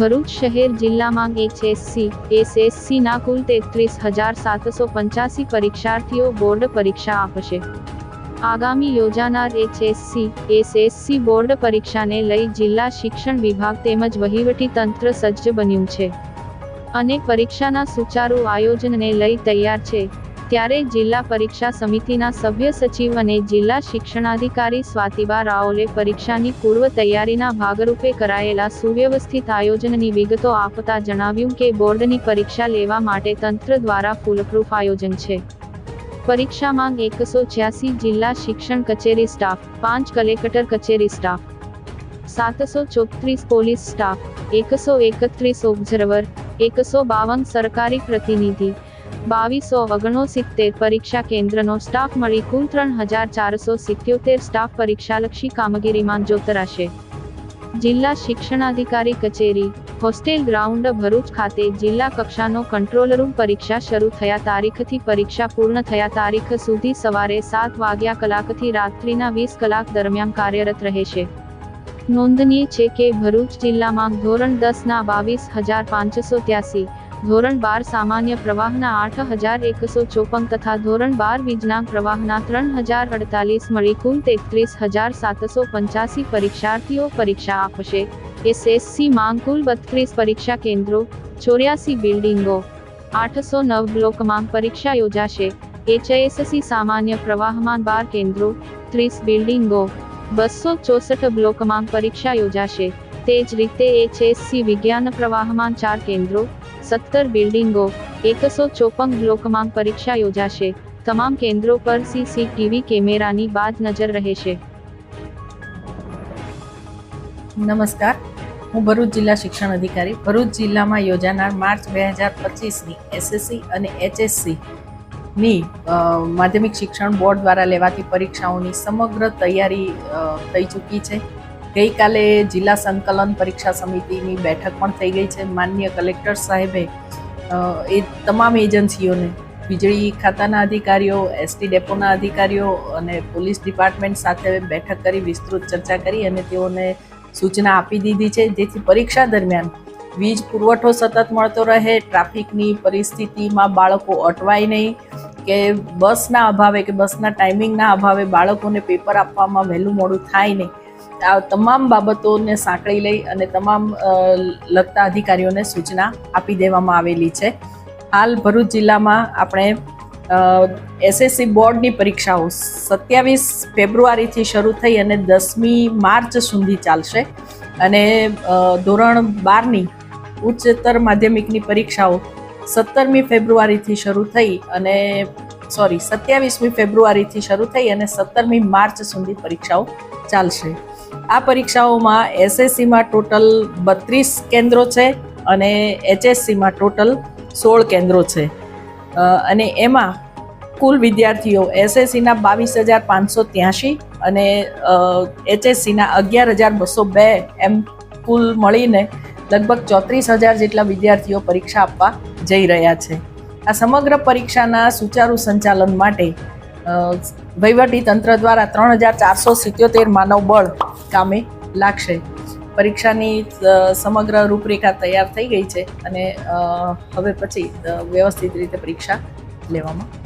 ભરૂચ શહેર જિલ્લામાં એચએસસી એસએસસીના કુલ તેત્રીસ હજાર સાતસો પંચ્યાસી પરીક્ષાર્થીઓ બોર્ડ પરીક્ષા આપશે. આગામી યોજાનાર એચએસસી, એસએસસી બોર્ડ પરીક્ષાને લઈ જિલ્લા શિક્ષણ વિભાગ તેમજ વહીવટી તંત્ર સજ્જ બન્યું છે. અને પરીક્ષાના સુચારુ આયોજનને લઈ તૈયાર છે. ત્યારે જિલ્લા પરીક્ષા સમિતિના સભ્ય સચિવ અને જિલ્લા શિક્ષણાધિકારી સ્વાતિબા રાઓલે પરીક્ષાની પૂર્વ તૈયારીના ભાગરૂપે કરાયેલા સુવ્યવસ્થિત આયોજનની વિગતો આપતા જણાવ્યું કે બોર્ડની પરીક્ષા લેવા માટે તંત્ર દ્વારા ફૂલપ્રૂફ આયોજન છે. પરીક્ષામાં એકસો છ્યાસી જિલ્લા શિક્ષણ કચેરી સ્ટાફ, પાંચ કલેક્ટર કચેરી સ્ટાફ, સાતસો ચોત્રીસ પોલીસ સ્ટાફ, એકસો એકત્રીસ ઓબ્ઝર્વર, એકસો બાવન સરકારી પ્રતિનિધિ બાવીસો ઓગણસિત્તેર પરીક્ષા કેન્દ્રનો સ્ટાફ મળી કુલ ત્રણ હજાર ચારસો સિત્યોતેર સ્ટાફ પરીક્ષાલક્ષી કામગીરીમાં જોતરાશે જિલ્લા શિક્ષણાધિકારી કચેરી હોસ્ટેલ ગ્રાઉન્ડ ભરૂચ ખાતે જિલ્લા કક્ષાનો કંટ્રોલ રૂમ પરીક્ષા શરૂ થયા તારીખથી પરીક્ષા પૂર્ણ થયા તારીખ સુધી સવારે સાત વાગ્યા કલાકથી રાત્રિના વીસ કલાક દરમિયાન કાર્યરત રહેશે નોંધનીય છે કે ભરૂચ જિલ્લામાં ધોરણ દસના બાવીસ હજાર પાંચસો ત્યાસી ધોરણ બાર સામાન્ય પ્રવાહના આઠ હજાર એકસો ચોપન તથા ધોરણ બાર વિજ્ઞાન પ્રવાહના ત્રણ હજાર અડતાલીસ મળી કુલ તેત્રીસ હજાર સાતસો પંચ્યાસી પરીક્ષાર્થીઓ પરીક્ષા આપશે. એસએસસી માં કુલ બત્રીસ પરીક્ષા કેન્દ્રો, ચોર્યાસી બિલ્ડિંગો, આઠસો નવ બ્લોકમાં પરીક્ષા યોજાશે. એચએસસી સામાન્ય પ્રવાહમાં બાર કેન્દ્રો, ત્રીસ બિલ્ડિંગો, બસો ચોસઠ બ્લોકમાં પરીક્ષા યોજાશે. તે જ રીતે એચએસસી વિજ્ઞાન પ્રવાહમાં ચાર કેન્દ્રો સત્તર બિલ્ડિંગો, એકસો ચોપન બ્લોકમાં પરીક્ષા યોજાશે. તમામ કેન્દ્રો પર સીસીટીવી કેમેરાની બાદ નજર રહેશે. નમસ્કાર. હું ભરૂચ જિલ્લા શિક્ષણ અધિકારી. ભરૂચ જિલ્લામાં યોજાનાર માર્ચ બે હજાર પચીસની એસએસસી અને એચએસસીની માધ્યમિક શિક્ષણ બોર્ડ દ્વારા લેવાતી પરીક્ષાઓની સમગ્ર તૈયારી થઈ ચૂકી છે. ગઈકાલે જિલ્લા સંકલન પરીક્ષા સમિતિની બેઠક પણ થઈ ગઈ છે. માન્ય કલેક્ટર સાહેબે એ તમામ એજન્સીઓને, વીજળી ખાતાના અધિકારીઓ, એસટી ડેપોના અધિકારીઓ અને પોલીસ ડિપાર્ટમેન્ટ સાથે બેઠક કરી, વિસ્તૃત ચર્ચા કરી અને તેઓને સૂચના આપી દીધી છે. જેથી પરીક્ષા દરમિયાન વીજ પુરવઠો સતત મળતો રહે, ટ્રાફિકની પરિસ્થિતિમાં બાળકો અટવાય નહીં, કે બસના અભાવે કે બસના ટાઈમિંગના અભાવે બાળકોને પેપર આપવામાં વહેલું મોડું થાય નહીં. આ તમામ બાબતોને સાંકળી લઈ અને તમામ લગતા અધિકારીઓને સૂચના આપી દેવામાં આવેલી છે. હાલ ભરૂચ જિલ્લામાં આપણે એસએસસી બોર્ડની પરીક્ષાઓ સત્યાવીસ ફેબ્રુઆરીથી શરૂ થઈ અને દસમી માર્ચ સુધી ચાલશે. અને ધોરણ બારની ઉચ્ચતર માધ્યમિકની પરીક્ષાઓ સત્તરમી ફેબ્રુઆરીથી શરૂ થઈ અને, સોરી, સત્યાવીસમી ફેબ્રુઆરીથી શરૂ થઈ અને સત્તરમી માર્ચ સુધી પરીક્ષાઓ ચાલશે. આ પરીક્ષાઓમાં એસએસસીમાં ટોટલ બત્રીસ કેન્દ્રો છે અને એચએસસીમાં ટોટલ સોળ કેન્દ્રો છે. અને એમાં કુલ વિદ્યાર્થીઓ એસએસસીના બાવીસ હજાર પાંચસો ત્યાંશી અને એચએસસીના અગિયાર હજાર બસો બે એમ કુલ મળીને લગભગ ચોત્રીસ હજાર જેટલા વિદ્યાર્થીઓ પરીક્ષા આપવા જઈ રહ્યા છે. આ સમગ્ર પરીક્ષાના સુચારુ સંચાલન માટે વહીવટી તંત્ર દ્વારા ત્રણ હજાર ચારસો સિત્યોતેર માનવ બળ કામે લાગશે. પરીક્ષાની સમગ્ર રૂપરેખા તૈયાર થઈ ગઈ છે અને હવે પછી વ્યવસ્થિત રીતે પરીક્ષા લેવામાં